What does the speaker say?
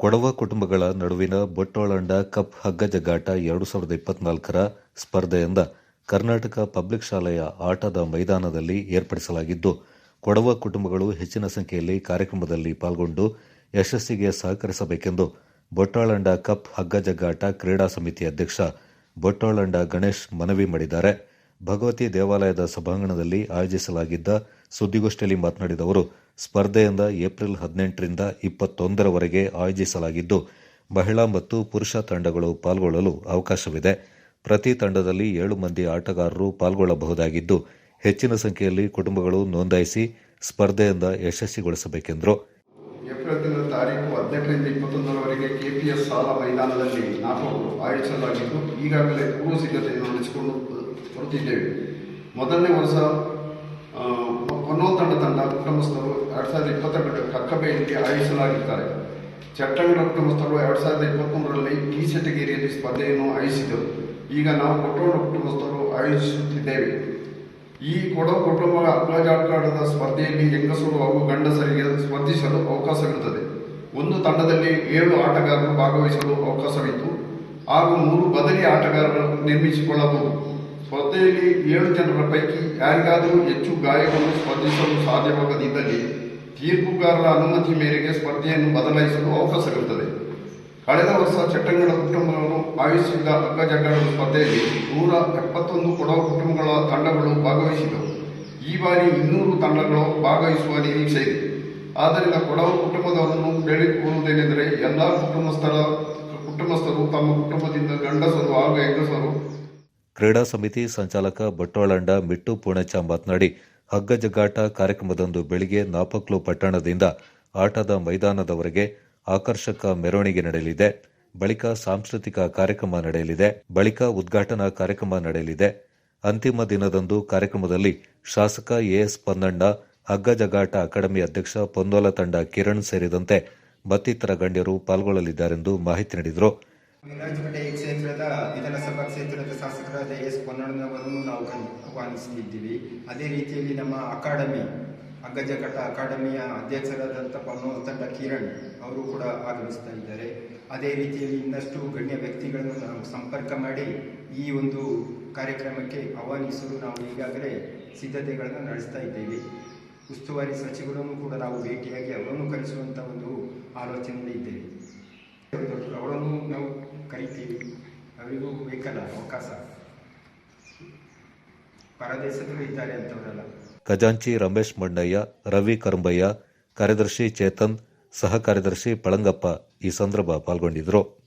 ಕೊಡವ ಕುಟುಂಬಗಳ ನಡುವಿನ ಬೊಟ್ಟೋಳಂಡ ಕಪ್ ಹಗ್ಗ ಜಗ್ಗಾಟ ಎರಡು ಸಾವಿರದ ಇಪ್ಪತ್ನಾಲ್ಕರ ಸ್ಪರ್ಧೆಯಿಂದ ಕರ್ನಾಟಕ ಪಬ್ಲಿಕ್ ಶಾಲೆಯ ಆಟದ ಮೈದಾನದಲ್ಲಿ ಏರ್ಪಡಿಸಲಾಗಿದ್ದು, ಕೊಡವ ಕುಟುಂಬಗಳು ಹೆಚ್ಚಿನ ಸಂಖ್ಯೆಯಲ್ಲಿ ಕಾರ್ಯಕ್ರಮದಲ್ಲಿ ಪಾಲ್ಗೊಂಡು ಯಶಸ್ಸಿಗೆ ಸಹಕರಿಸಬೇಕೆಂದು ಬೊಟ್ಟಾಳಂಡ ಕಪ್ ಹಗ್ಗ ಜಗ್ಗಾಟ ಕ್ರೀಡಾ ಸಮಿತಿ ಅಧ್ಯಕ್ಷ ಬೊಟ್ಟಾಳಂಡ ಗಣೇಶ್ ಮನವಿ ಮಾಡಿದ್ದಾರೆ. ಭಗವತಿ ದೇವಾಲಯದ ಸಭಾಂಗಣದಲ್ಲಿ ಆಯೋಜಿಸಲಾಗಿದ್ದ ಸುದ್ದಿಗೋಷ್ಠಿಯಲ್ಲಿ ಮಾತನಾಡಿದ ಅವರು, ಸ್ಪರ್ಧೆಯಿಂದ ಏಪ್ರಿಲ್ ಹದಿನೆಂಟರಿಂದ ಇಪ್ಪತ್ತೊಂದರವರೆಗೆ ಆಯೋಜಿಸಲಾಗಿದ್ದು, ಮಹಿಳಾ ಮತ್ತು ಪುರುಷ ತಂಡಗಳು ಪಾಲ್ಗೊಳ್ಳಲು ಅವಕಾಶವಿದೆ. ಪ್ರತಿ ತಂಡದಲ್ಲಿ ಏಳು ಮಂದಿ ಆಟಗಾರರು ಪಾಲ್ಗೊಳ್ಳಬಹುದಾಗಿದ್ದು, ಹೆಚ್ಚಿನ ಸಂಖ್ಯೆಯಲ್ಲಿ ಕುಟುಂಬಗಳು ನೋಂದಾಯಿಸಿ ಸ್ಪರ್ಧೆಯಿಂದ ಯಶಸ್ವಿಗೊಳಿಸಬೇಕೆಂದರು. ಏಪ್ರಿಲ್ ತಾರೀಕು ಹದಿನೆಂಟರಿಂದ ಇಪ್ಪತ್ತೊಂದರವರೆಗೆ ಕೆಪಿಎಸ್ ಮೈದಾನದಲ್ಲಿ ಆಯೋಜಿಸಲಾಗಿದ್ದು, ಈಗಾಗಲೇ ಪೂರ್ವ ಸಿದ್ಧತೆಯನ್ನು ನಡೆಸಿಕೊಂಡು ಬರುತ್ತಿದ್ದೇವೆ. ಮೊದಲನೇ ವರ್ಷ ಹೊನ್ನೋಲ್ ತಂಡ ಕುಟುಂಬಸ್ಥರು ಎರಡು ಸಾವಿರದ ಇಪ್ಪತ್ತೆರಡರ ಕಕ್ಕಬೆಯಲ್ಲಿ ಆಯೋಜಿಸಲಾಗಿದ್ದಾರೆ. ಚಟ್ಟಂಗಡ ಕುಟುಂಬಸ್ಥರು ಎರಡು ಸಾವಿರದ ಇಪ್ಪತ್ತೊಂದರಲ್ಲಿ ಈ ಚಟಗೇರಿಯಲ್ಲಿ ಸ್ಪರ್ಧೆಯನ್ನು ಆಯೋಜಿಸಿದರು. ಈಗ ನಾವು ಕೊಟ್ಟೋಣ ಕುಟುಂಬಸ್ಥರು ಆಯೋಜಿಸುತ್ತಿದ್ದೇವೆ. ಈ ಕೊಡೋ ಕುಟುಂಬ ಅಗ್ಗಜಾಟದ ಸ್ಪರ್ಧೆಯಲ್ಲಿ ಹೆಂಗಸರು ಹಾಗೂ ಗಂಡಸರಿಗೆ ಸ್ಪರ್ಧಿಸಲು ಅವಕಾಶವಿರುತ್ತದೆ. ಒಂದು ತಂಡದಲ್ಲಿ ಏಳು ಆಟಗಾರರು ಭಾಗವಹಿಸಲು ಅವಕಾಶವಿತ್ತು. ಹಾಗೂ ಮೂರು ಬದಲಿ ಆಟಗಾರರು ನಿರ್ಮಿಸಿಕೊಳ್ಳಬಹುದು. ಸ್ಪರ್ಧೆಯಲ್ಲಿ ಏಳು ಜನರ ಪೈಕಿ ಯಾರಿಗಾದರೂ ಹೆಚ್ಚು ಗಾಯಗಳು ಸ್ಪರ್ಧಿಸಲು ಸಾಧ್ಯವಾಗದಿದ್ದಲ್ಲಿ ತೀರ್ಪುಗಾರರ ಅನುಮತಿ ಮೇರೆಗೆ ಸ್ಪರ್ಧೆಯನ್ನು ಬದಲಾಯಿಸಲು ಅವಕಾಶವಿರುತ್ತದೆ. ಕಳೆದ ವರ್ಷ ಚಟ್ಟಂಗಡ ಕುಟುಂಬವನ್ನು ಆಯೋಜಿಸಿದ್ದ ಹಗ್ಗ ಜಗ್ಗಾಟದ ಸ್ಪರ್ಧೆಯಲ್ಲಿ ನೂರ ಎಪ್ಪತ್ತೊಂದು ಕೊಡವ ಕುಟುಂಬಗಳ ತಂಡಗಳು ಭಾಗವಹಿಸಿದವು ಈ ಬಾರಿ ಇನ್ನೂರು ತಂಡಗಳು ಭಾಗವಹಿಸುವ ನಿರೀಕ್ಷೆ ಇದೆ. ಆದ್ದರಿಂದ ಕೊಡವ ಕುಟುಂಬದವರನ್ನು ಕೇಳಿಕೊಳ್ಳುವುದೇನೆಂದರೆ ಎಲ್ಲ ಕುಟುಂಬಸ್ಥರ ಕುಟುಂಬಸ್ಥರು ತಮ್ಮ ಕುಟುಂಬದಿಂದ ಗಂಡಸರು ಹಾಗೂ ಹೆಂಗಸರು ಕ್ರೀಡಾ ಸಮಿತಿ ಸಂಚಾಲಕ ಬಟ್ಟೋಳಂಡ ಮಿಟ್ಟು ಪೂಣಚ್ಚ ಮಾತನಾಡಿ ಹಗ್ಗ ಜಗ್ಗಾಟ ಕಾರ್ಯಕ್ರಮದಂದು ಬೆಳಿಗ್ಗೆ ನಾಪಕ್ಲು ಪಟ್ಟಣದಿಂದ ಆಟದ ಮೈದಾನದವರೆಗೆ ಆಕರ್ಷಕ ಮೆರವಣಿಗೆ ನಡೆಯಲಿದೆ. ಬಳಿಕ ಸಾಂಸ್ಕೃತಿಕ ಕಾರ್ಯಕ್ರಮ ನಡೆಯಲಿದೆ. ಬಳಿಕ ಉದ್ಘಾಟನಾ ಕಾರ್ಯಕ್ರಮ ನಡೆಯಲಿದೆ. ಅಂತಿಮ ದಿನದಂದು ಕಾರ್ಯಕ್ರಮದಲ್ಲಿ ಶಾಸಕ ಎಎಸ್ ಪನ್ನಣ್ಣ ಹಗ್ಗ ಜಗ್ಗಾಟ ಅಕಾಡೆಮಿ ಅಧ್ಯಕ್ಷ ಪೊನ್ನೋಲ ತಂಡ ಕಿರಣ್ ಸೇರಿದಂತೆ ಮತ್ತಿತರ ಗಣ್ಯರು ಪಾಲ್ಗೊಳ್ಳಲಿದ್ದಾರೆಂದು ಮಾಹಿತಿ ನೀಡಿದರು. ವಿರಾಜಪೇಟೆ ಕ್ಷೇತ್ರದ ವಿಧಾನಸಭಾ ಕ್ಷೇತ್ರದ ಶಾಸಕರಾದ ಎಸ್ ಪೊನ್ನಣ್ಣನವರನ್ನು ನಾವು ಆಹ್ವಾನಿಸಲಿದ್ದೀವಿ ಅದೇ ರೀತಿಯಲ್ಲಿ ನಮ್ಮ ಅಕಾಡೆಮಿ ಅಗ್ಗಜಕಟ್ಟ ಅಕಾಡೆಮಿಯ ಅಧ್ಯಕ್ಷರಾದಂಥ ಪನ್ನೋ ತಂಡ ಕಿರಣ್ ಅವರು ಕೂಡ ಆಗಮಿಸ್ತಾ ಇದ್ದಾರೆ. ಅದೇ ರೀತಿಯಲ್ಲಿ ಇನ್ನಷ್ಟು ಗಣ್ಯ ವ್ಯಕ್ತಿಗಳನ್ನು ನಾವು ಸಂಪರ್ಕ ಮಾಡಿ ಈ ಒಂದು ಕಾರ್ಯಕ್ರಮಕ್ಕೆ ಆಹ್ವಾನಿಸಲು ನಾವು ಈಗಾಗಲೇ ಸಿದ್ಧತೆಗಳನ್ನು ನಡೆಸ್ತಾ ಇದ್ದೇವೆ. ಉಸ್ತುವಾರಿ ಸಚಿವರನ್ನು ಕೂಡ ನಾವು ಭೇಟಿಯಾಗಿ ಅವರನ್ನು ಕರೆಸುವಂಥ ಒಂದು ಆಲೋಚನೆಯಲ್ಲಿ ಇದ್ದೇವೆ. ಅವರನ್ನು ಅವರಿಗೂ ಬೇಕಲ್ಲ ಅವಕಾಶ ಪರದೇಶದಲ್ಲೂ ಇದ್ದಾರೆ ಅಂತವರೆಲ್ಲ ಖಜಾಂಚಿ ರಮೇಶ್ ಮಣ್ಣಯ್ಯ, ರವಿ ಕರಂಬಯ್ಯ, ಕಾರ್ಯದರ್ಶಿ ಚೇತನ್, ಸಹ ಕಾರ್ಯದರ್ಶಿ ಪಳಂಗಪ್ಪ ಈ ಸಂದರ್ಭ ಪಾಲ್ಗೊಂಡಿದ್ದರು.